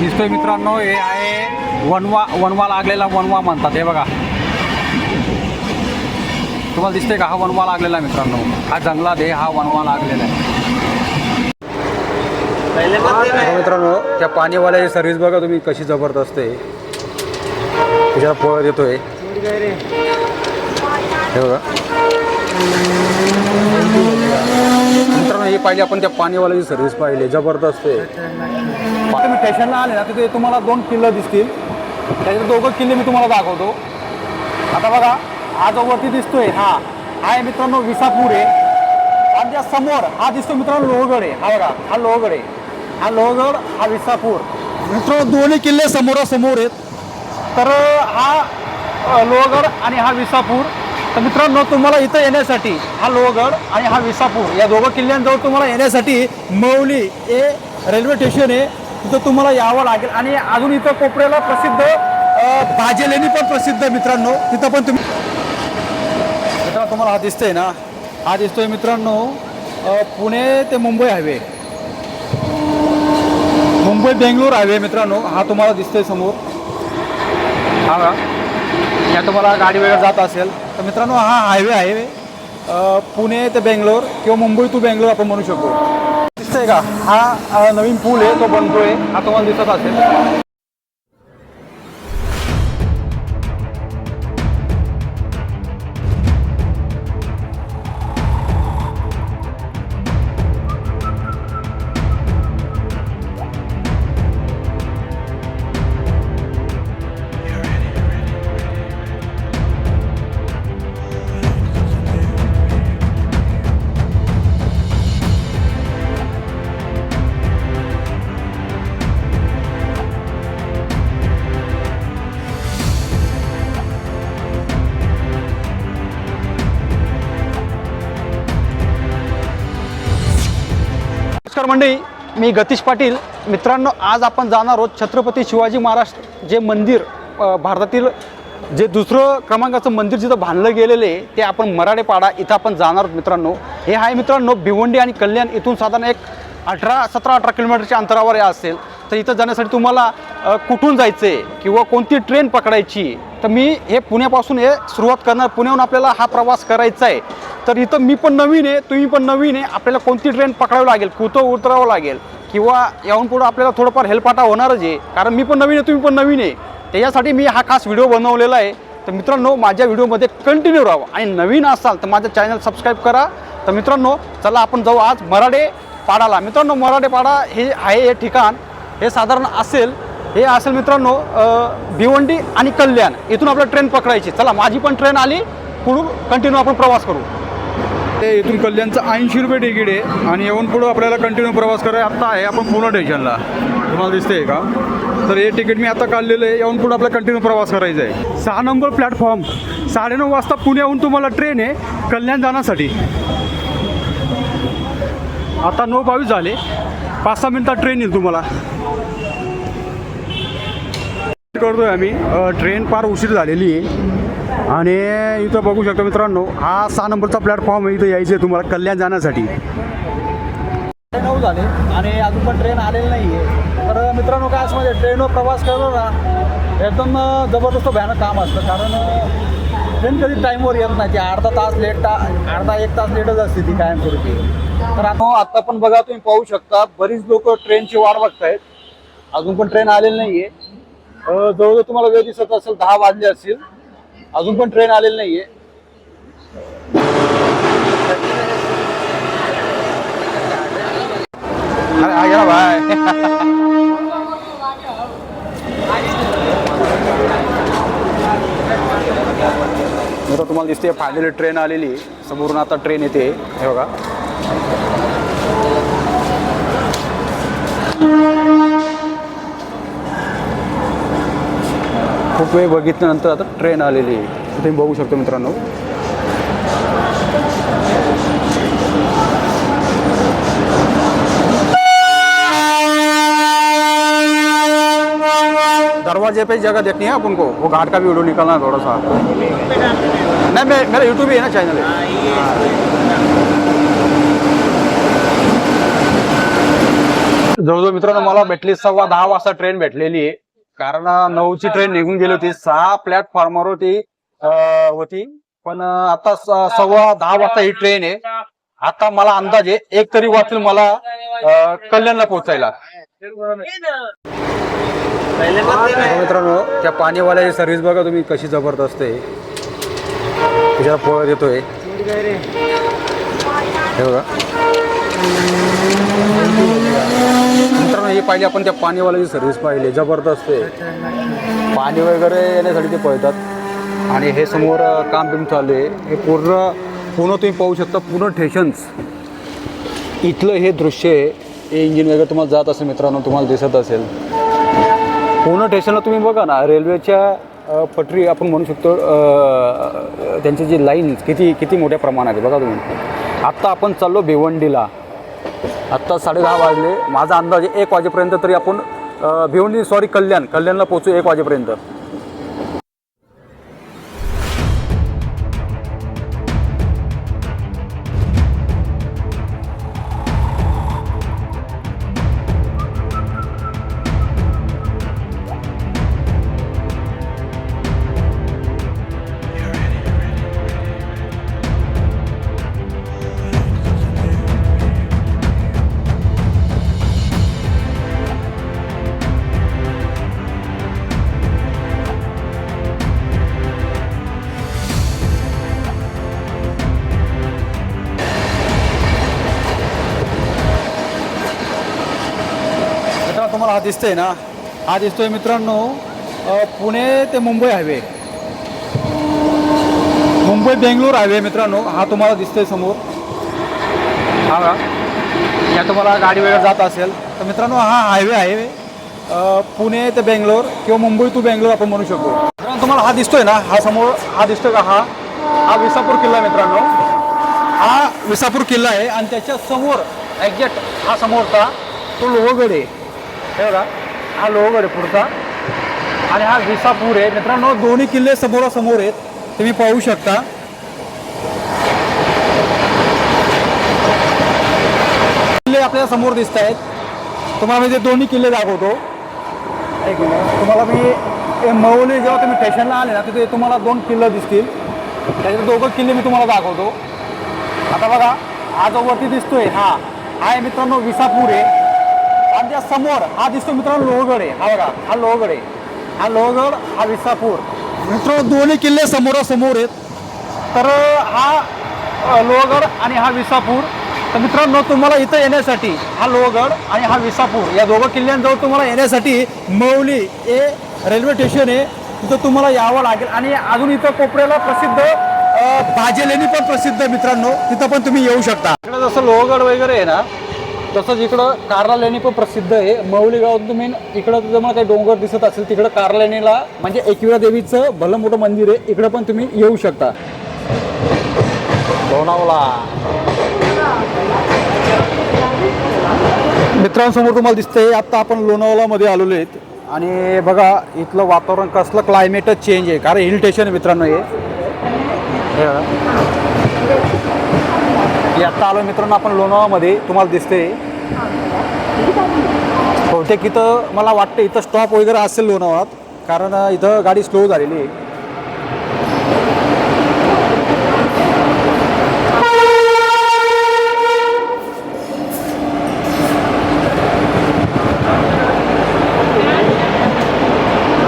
दिसतोय मित्रांनो हे आहे वनवा वनवा लागलेला वनवा म्हणतात हे बघा. तुम्हाला दिसतंय का? हा वनवा लागलेला आहे मित्रांनो. हा जंगलात आहे हा वनवा लागलेला आहे. मित्रांनो त्या पाणीवाल्याची सर्व्हिस बघा तुम्ही कशी जबरदस्त आहे. त्याच्यावर पळत येतोय. हे बघा. मित्रांनो हे पाहिजे आपण त्या पाणीवाल्याची सर्व्हिस पाहिली जबरदस्त आहे. तुम्ही स्टेशनला आले ना तिथे तुम्हाला दोन किल्ले दिसतील. त्याचे दोघं किल्ले मी तुम्हाला दाखवतो. आता बघा हा जो वरती दिसतोय हा हा आहे मित्रांनो विसापूर आहे. आणि त्या समोर हा दिसतो मित्रांनो लोहगड आहे. हा बघा हा लोहगड आहे. हा लोहगड हा विसापूर. मित्रांनो दोन्ही किल्ले समोरासमोर आहेत. तर हा लोहगड आणि हा विसापूर. तर मित्रांनो तुम्हाला इथं येण्यासाठी हा लोहगड आणि हा विसापूर या दोघं किल्ल्यांजवळ तुम्हाला येण्यासाठी मौली हे रेल्वे स्टेशन आहे. तिथं तुम्हाला यावं लागेल. आणि अजून इथं कोपऱ्याला प्रसिद्ध अ, भाजेलेणी पण प्रसिद्ध आहे मित्रांनो. तिथं पण तुम्ही मित्रांनो तुम्हाला हा दिसतंय ना? हा दिसतोय मित्रांनो पुणे ते मुंबई हायवे. मुंबई बेंगलोर हायवे मित्रांनो हा तुम्हाला दिसतोय समोर. हा या तुम्हाला गाडी वगैरे जात असेल. तर मित्रांनो हा हायवे आहे. पुणे ते बेंगलोर किंवा मुंबई टू बेंगलोर आपण म्हणू शकतो. दिसतंय का? हा अ, नवीन पूल आहे तो बनतोय. हा तुम्हाला दिसत असेल. मंडळी मी गतीश पाटील. मित्रांनो आज आपण जाणार आहोत छत्रपती शिवाजी महाराज जे मंदिर भारतातील जे दुसरं क्रमांकाचं मंदिर जिथं बांधलं गेलेलं आहे ते आपण मराठेपाडा इथं आपण जाणार आहोत मित्रांनो. हे आहे मित्रांनो भिवंडी आणि कल्याण इथून साधारण एक अठरा सतरा अठरा किलोमीटरच्या अंतरावर हे असेल. तर इथं जाण्यासाठी तुम्हाला कुठून जायचं आहे किंवा कोणती ट्रेन पकडायची तर मी हे पुण्यापासून हे सुरुवात करणार. पुण्याहून आपल्याला हा प्रवास करायचा आहे तर इथं मी पण नवीन आहे तुम्ही पण नवीन आहे. आपल्याला कोणती ट्रेन पकडावी लागेल कुठं उतरावं लागेल किंवा याहून पुढं आपल्याला थोडंफार हेल्पाटा होणारच आहे. कारण मी पण नवीन आहे तुम्ही पण नवीन आहे. त्याच्यासाठी मी हा खास व्हिडिओ बनवलेला आहे. तर मित्रांनो माझ्या व्हिडिओमध्ये कंटिन्यू राहा. आणि नवीन असाल तर माझं चॅनल सबस्क्राईब करा. तर मित्रांनो चला आपण जाऊ आज मराठे पाडाला. मित्रांनो मराठे पाडा हे आहे हे ठिकाण. हे साधारण असेल हे असेल मित्रांनो भिवंडी आणि कल्याण. इथून आपल्याला ट्रेन पकडायची. चला माझी पण ट्रेन आली पुढून कंटिन्यू आपण प्रवास करू. ते इथून कल्याणचं ऐंशी रुपये तिकीट आहे आणि येऊन पुढं आपल्याला कंटिन्यू प्रवास करायचा आत्ता आहे. आपण पुणे स्टेशनला तुम्हाला दिसतंय का? तर हे तिकीट मी आता काढलेलं आहे. येऊन पुढं आपल्याला कंटिन्यू प्रवास करायचा आहे. सहा नंबर प्लॅटफॉर्म साडेनऊ वाजता पुण्याहून तुम्हाला ट्रेन आहे कल्याण जाण्यासाठी. आता नऊ बावीस झाले. पाच सहा मिनटात ट्रेन येईल तुम्हाला. करतो आहे आम्ही. ट्रेन फार उशीर झालेली आहे. आणि इथं बघू शकतो मित्रांनो हा सहा नंबरचा प्लॅटफॉर्म आहे इथं यायचं आहे तुम्हाला कल्याण जाण्यासाठी. नऊ झाले आणि अजून पण ट्रेन आलेली नाही आहे तर मित्रांनो काय असं म्हणजे ट्रेनवर प्रवास करतो ना एकदम जबरदस्त भयानक काम असतं. कारण ट्रेन कधी टाईमवर येत नाही. ती अर्धा तास लेट ता अर्धा एक तास लेटच असते ती कायमस्वरूपी. तर आता आता पण बघा तुम्ही पाहू शकता बरीच लोक ट्रेनची वाट बघतायत. अजून पण ट्रेन आलेली नाही आहे जवळजवळ तुम्हाला वेळ दिसत असेल दहा वाजले असतील. अजून पण ट्रेन आलेली नाहीये. आता तुम्हाला दिसते फायनली ट्रेन आलेली. समोरून आता ट्रेन येते. हे बघा. खूप वेळ बघितल्यानंतर आता ट्रेन आलेली आहे. तुम्ही बघू शकतो मित्रांनो. दरवाजे पे जगह देखनी है अपन को। वो घाट का भी वीडियो निकालना है थोड़ा सा। नहीं मैं मेरा यूट्यूब ही है ना चैनल जवळजवळ मित्रांनो मला भेटली सव्वा दहा वाजता ट्रेन भेटलेली आहे. कारण नऊची ट्रेन निघून गेली होती. सहा प्लॅटफॉर्मवर होती होती. पण आता स- सव्वा दहा वाजता ही ट्रेन आहे. आता मला अंदाजे एक तरी वाचून मला कल्याणला पोहोचायला. मित्रांनो त्या पाणीवाल्याची सर्व्हिस बघा तुम्ही कशी जबरदस्त आहे. त्याच्याला येतोय. हे बघा. मित्रांनो हे पाहिजे आपण त्या पाणीवाल्याची सर्व्हिस पाहिली जबरदस्त आहे. पाणी वगैरे येण्यासाठी ते पळतात. आणि हे समोर काम बिम चालू आहे. हे पूर्ण पूर्ण तुम्ही पाहू शकता पूर्ण ठेशन्स इथलं हे दृश्य आहे. हे इंजिन वगैरे तुम्हाला जात असेल मित्रांनो तुम्हाला दिसत असेल. पूर्ण ठेशनला तुम्ही बघा ना रेल्वेच्या पटरी आपण म्हणू शकतो त्यांची जी लाईन किती किती मोठ्या प्रमाणात आहे बघा तुम्ही. आत्ता आपण चाललो भिवंडीला. आत्ता साडेदहा वाजले. माझा अंदाज एक वाजेपर्यंत तरी आपण भिवंडी सॉरी कल्याण. कल्याणला पोहोचू एक वाजेपर्यंत. हा दिसतोय ना? हा दिसतोय मित्रांनो. पुणे ते मुंबई हायवे. मुंबई बेंगलोर हायवे मित्रांनो. हा तुम्हाला दिसतोय समोर. हा का या तुम्हाला गाडी वगैरे जात असेल. तर मित्रांनो हा हायवे आहे. पुणे ते बेंगलोर किंवा मुंबई टू बेंगलोर आपण म्हणू शकतो. मित्रांनो तुम्हाला हा दिसतोय ना? हा समोर हा दिसतोय का? हा. हा विसापूर किल्ला आहे मित्रांनो. हा विसापूर किल्ला आहे. आणि त्याच्यासमोर एक्झॅक्ट हा समोरचा तो लोहगड आहे. हे बघा हा लोहगड आहे पुढचा. आणि हा विसापूर आहे. मित्रांनो दोन्ही किल्ले समोरासमोर आहेत. तुम्ही पाहू शकता. किल्ले आपल्याला समोर दिसत आहेत. तुम्हाला मी ते दोन्ही किल्ले दाखवतो. एक मिनिट. तुम्हाला मी हे मौली जेव्हा तुम्ही स्टेशनला आले ना तिथे तुम्हाला दोन किल्ले दिसतील. त्याच्यात दोघं किल्ले मी तुम्हाला दाखवतो. आता बघा हा जो वरती दिसतोय हा हा आहे मित्रांनो विसापूर आहे. आणि त्या समोर हा दिसतो मित्रांनो लोहगड आहे. हा बघा हा लोहगड आहे. हा लोहगड हा विसापूर. मित्रांनो दोन्ही किल्ले समोरासमोर आहेत. तर हा लोहगड आणि हा विसापूर. तर मित्रांनो तुम्हाला इथं येण्यासाठी हा लोहगड आणि हा विसापूर या दोघं किल्ल्यांजवळ तुम्हाला येण्यासाठी मौली हे रेल्वे स्टेशन आहे. तिथं तुम्हाला यावं लागेल. आणि अजून इथं कोपऱ्याला प्रसिद्ध भाजेलेणी पण प्रसिद्ध आहे मित्रांनो. तिथं पण तुम्ही येऊ शकता. इकडं जसं लोहगड वगैरे आहे ना तसंच इकडं कार्ला लेणी पण प्रसिद्ध आहे. मौली गावात तुम्ही इकडं तुम्हाला काही डोंगर दिसत असेल तिकडं कार्ला लेणीला म्हणजे एकविरा देवीचं भलं मोठं मंदिर आहे. इकडं पण तुम्ही येऊ शकता. लोणावळा. मित्रांसमोर तुम्हाला दिसतंय आत्ता आपण लोणावळामध्ये आलेलो आहेत. आणि बघा इथलं वातावरण कसलं क्लायमेटच चेंज आहे. कारण हिल स्टेशन आहे मित्रांनो हे. आत्ता आलो मित्रांनो आपण लोणावळामध्ये. तुम्हाला दिसते बहुतेक इथं मला वाटतं इथं स्टॉप वगैरे असेल लोणावळात कारण इथं गाडी स्लो झालेली आहे.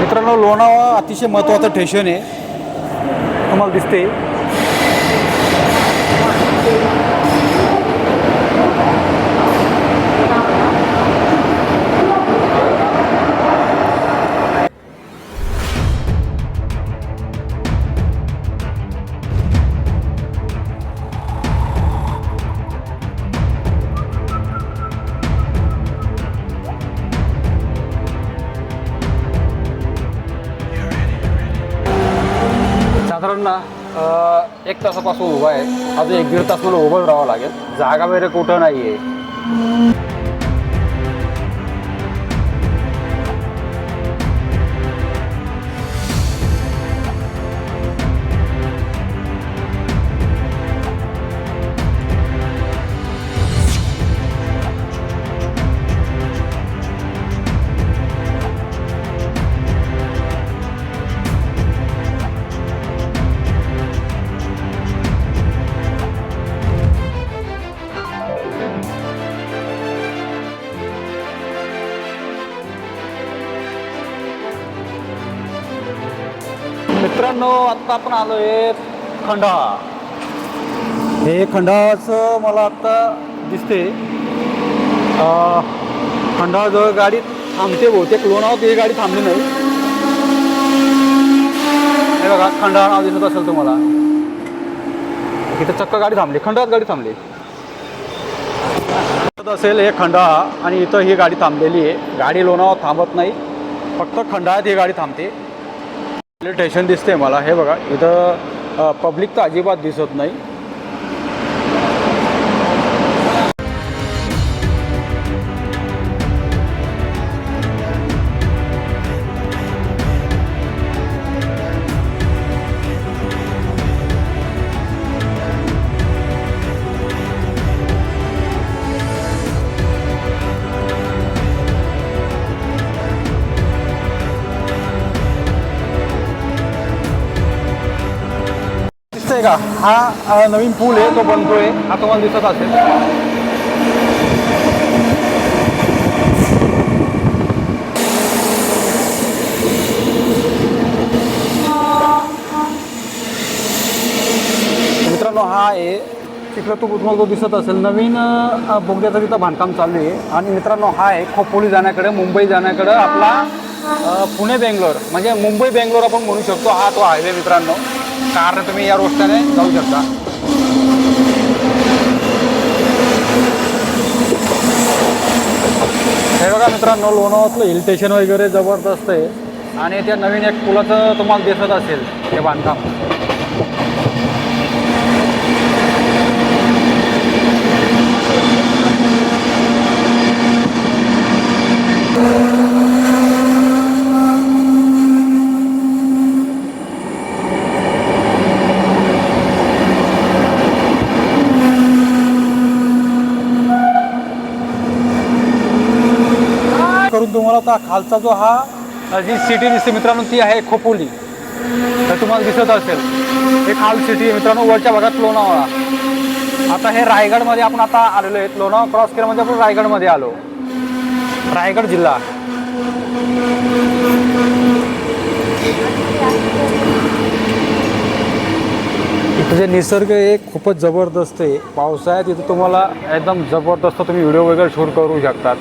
मित्रांनो लोणावळा अतिशय महत्त्वाचं स्टेशन आहे. तुम्हाला दिसते साधारण ना एक तासापासून उभा आहे. अजून एक दीड तास मला उभं राहावं लागेल. जागा वगैरे कुठं नाही आहे मित्रांनो आत्ता आपण आलो आहे खंडाळा. हे खंडाळाचं मला आत्ता दिसते खंडाळाजवळ गाडी थांबते बहुतेक. लोणावत ही गाडी थांबली नाही. हे बघा खंडाळा नाव दिसत असेल तुम्हाला. इथं चक्क गाडी थांबली खंडाळात गाडी थांबली. असेल हे खंडाळा आणि इथं ही गाडी थांबलेली आहे. गाडी लोणावत थांबत नाही. फक्त खंडाळ्यात ही गाडी थांबते. स्टेशन दिसते मला. हे बघा इथं पब्लिक तर अजिबात दिसत नाही. का हा नवीन पूल आहे तो बनतोय. हा तुम्हाला दिसत असेल. मित्रांनो हा आहे. तिकडं तो तुम्हाला तो दिसत असेल. नवीन बोगद्याचं तिथं बांधकाम चालू आहे. आणि मित्रांनो हा आहे खोपोली जाण्याकडे मुंबई जाण्याकडे आपला पुणे बेंगलोर. म्हणजे मुंबई बेंगलोर आपण म्हणू शकतो हा तो हायवे मित्रांनो. कारने तुम्ही या रस्त्याने जाऊ शकता. हे बघा मित्रांनो लोणावळातलं हिल स्टेशन वगैरे जबरदस्त आहे. आणि त्या नवीन एक पुलाचं तुम्हाला दिसत असेल हे बांधकाम. तुम्हाला आता खालचा जो हा जी सिटी दिसते मित्रांनो ती आहे खोपोली. तर तुम्हाला दिसत असेल हे खाल सिटी मित्रांनो वरच्या भागात लोणावळा. आता हे रायगडमध्ये आपण आता आलेलो आहेत. लोणावळा क्रॉस केलं म्हणजे आपण रायगडमध्ये आलो. रायगड जिल्हा. इथं जे निसर्ग आहे खूपच जबरदस्त आहे. पावसाळ्यात इथं तुम्हाला एकदम जबरदस्त तुम्ही व्हिडिओ वगैरे शूट करू शकतात.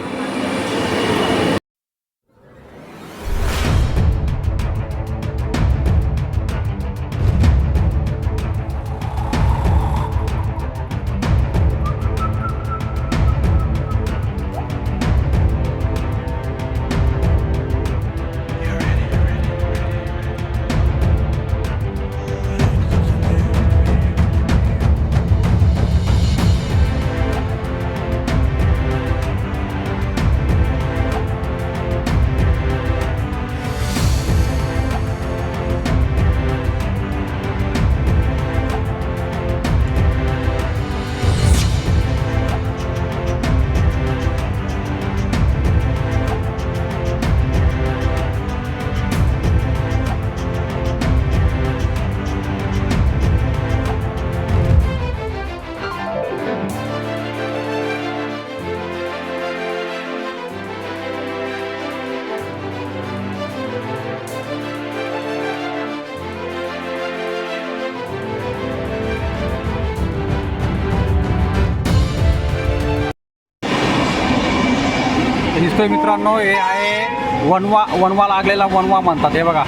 दिसतोय मित्रांनो हे आहे वनवा वनवा लागलेला वनवा म्हणतात हे बघा.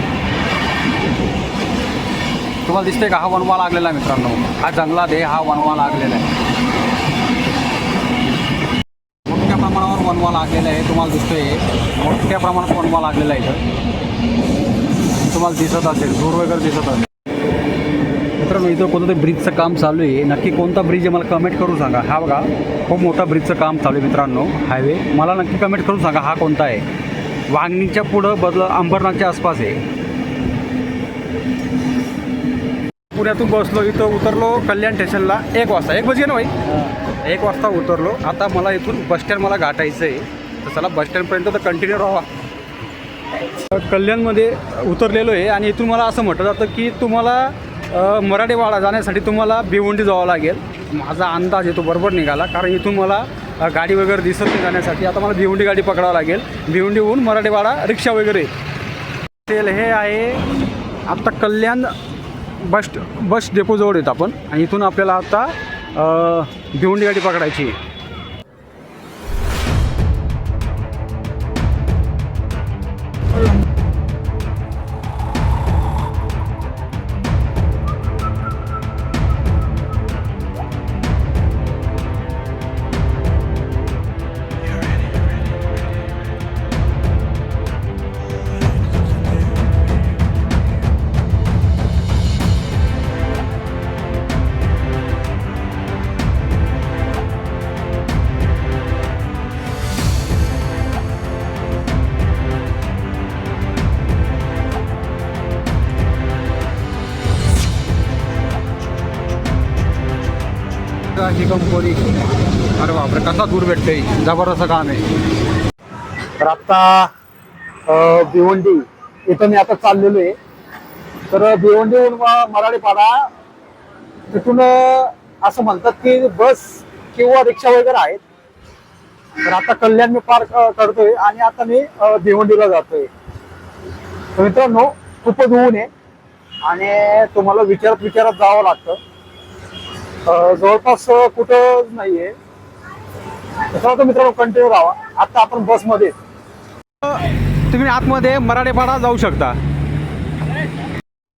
तुम्हाला दिसतंय का? हा वनवा लागलेला आहे मित्रांनो. हा जंगलात आहे हा वनवा लागलेला आहे. मोठ्या प्रमाणावर वनवा लागलेला आहे तुम्हाला दिसतोय. मोठ्या प्रमाणात वनवा लागलेला आहे इथं. तुम्हाला दिसत असेल दूर वगैरे दिसत असेल. मित्रांनो इथं कोणतं ब्रिजचं काम चालू आहे? नक्की कोणता ब्रिज आहे मला कमेंट करून सांगा. हा बघा खूप मोठा ब्रिजचं काम चालू आहे मित्रांनो. हायवे मला नक्की कमेंट करून सांगा हा कोणता आहे? वांगणीच्या पुढं बदल अंबरनाथच्या आसपास आहे. पुण्यातून बसलो इथं उतरलो कल्याण स्टेशनला एक वाजता. एक बजे ना भाई? एक वाजता उतरलो. आता मला इथून बसस्टँड मला गाठायचं आहे. तर चला बसस्टँडपर्यंत तर कंटिन्यू राहा. कल्याणमध्ये उतरलेलो आहे आणि इथून मला असं म्हटलं जातं की तुम्हाला मराठीवाडा जाण्यासाठी तुम्हाला भिवंडी जावं लागेल. माझा अंदाज आहे तो बरोबर निघाला कारण इथून मला गाडी वगैरे दिसत नाही जाण्यासाठी. आता मला भिवंडी गाडी पकडावं लागेल. भिवंडीहून मराठीवाडा रिक्षा वगैरे. तेल हे आहे आत्ता कल्याण बस बस डेपोजवळ येत आपण. आणि इथून आपल्याला आता भिवंडी गाडी पकडायची. आहे. का ही कंपनी. अरे बापरे कसा दूर भेटते जबरदस्त काम आहे. तर आत्ता भिवंडी इथं मी आता चाललेलो आहे. तर भिवंडीहून मराठीपाडा तिथून असं म्हणतात की बस किंवा रिक्षा वगैरे आहेत. तर आता कल्याण मी पार करतोय आणि आता मी भिवंडीला जातोय. तर मित्रांनो खूपच ऊन आहे आणि तुम्हाला विचारत विचारत जावं लागतं. जवळपास कुठं नाहीये. आहे तर मित्रांनो कंटिन्यू राहा. आता आपण बसमध्ये तुम्ही आतमध्ये मराठेपाडा जाऊ शकता.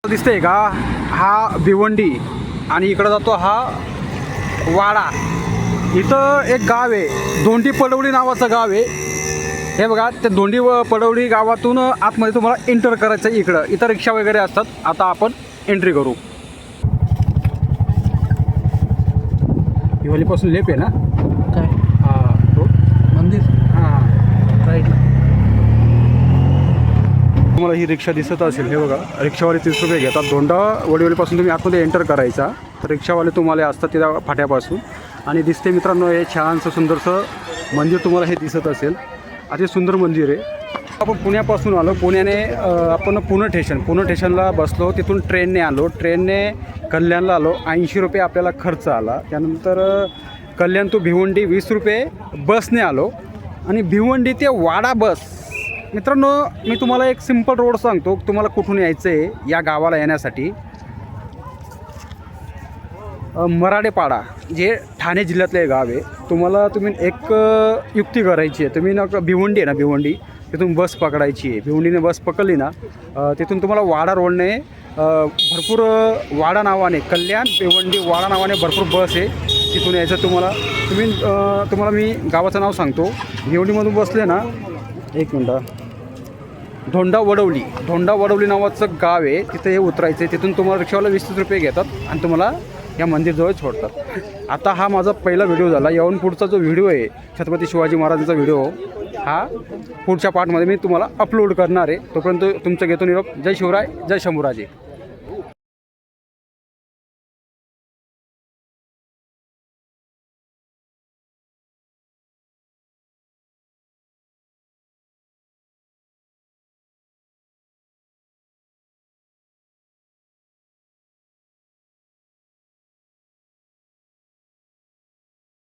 दिसतंय का? हा भिवंडी आणि इकडं जातो हा वाडा. इथं एक गाव आहे. दोंडी पडवली नावाचं गाव आहे. हे बघा ते दोंडी व पडवली गावातून आतमध्ये तुम्हाला एंटर करायचं आहे इकडं. इथं रिक्षा वगैरे असतात. आता आपण एंट्री करू. हिवालीपासून लेप आहे ना? काय? हा रोड मंदिर? हां. राईटला तुम्हाला ही रिक्षा दिसत असेल हे बघा. रिक्षावाले तीस रुपये घेतात. दोंडा वडीवलीपासून तुम्ही आतमध्ये एंटर करायचा. तर रिक्षावाले तुम्हाला असतात तिथं फाट्यापासून. आणि दिसते मित्रांनो हे छानसं सुंदरसं मंदिर तुम्हाला हे दिसत असेल. अति सुंदर मंदिर आहे. आपण पुण्यापासून आलो. पुण्याने आपण पुणे स्टेशन पुणे स्टेशनला बसलो. तिथून ट्रेनने आलो. ट्रेनने कल्याणला आलो. ऐंशी रुपये आपल्याला खर्च आला. त्यानंतर कल्याण टू भिवंडी वीस रुपये बसने आलो. आणि भिवंडी ते वाडा बस. मित्रांनो मी तुम्हाला एक सिंपल रोड सांगतो. तुम्हाला कुठून यायचं आहे या गावाला येण्यासाठी. मराडेपाडा जे ठाणे जिल्ह्यातलं गाव आहे. तुम्हाला तुम्ही एक युक्ती करायची आहे. तुम्ही ना भिवंडी आहे ना भिवंडी. तिथून बस पकडायची आहे. भिवंडीने बस पकडली ना तिथून तुम्हाला वाडा रोडने भरपूर वाडा नावाने कल्याण भिवंडी वाडा नावाने भरपूर बस आहे. तिथून यायचं तुम्हाला तुम्ही तुम्हाला मी गावाचं नाव सांगतो. भिवंडीमधून बसले ना एक मिनटं धोंडा वडवली. धोंडा वडवली नावाचं गाव आहे. तिथे हे उतरायचं आहे. तिथून तुम्हाला रिक्षावाला वीस तीस रुपये घेतात आणि तुम्हाला या मंदिरजवळ सोडतात. आता हा माझा पहिला व्हिडिओ झाला. याहून पुढचा जो व्हिडिओ आहे छत्रपती शिवाजी महाराजांचा व्हिडिओ हा पुढच्या पार्टमध्ये मी तुम्हाला अपलोड करणार आहे. तोपर्यंत तुमचं घेतो निरोप. जय शिवराय जय शंभूराजे.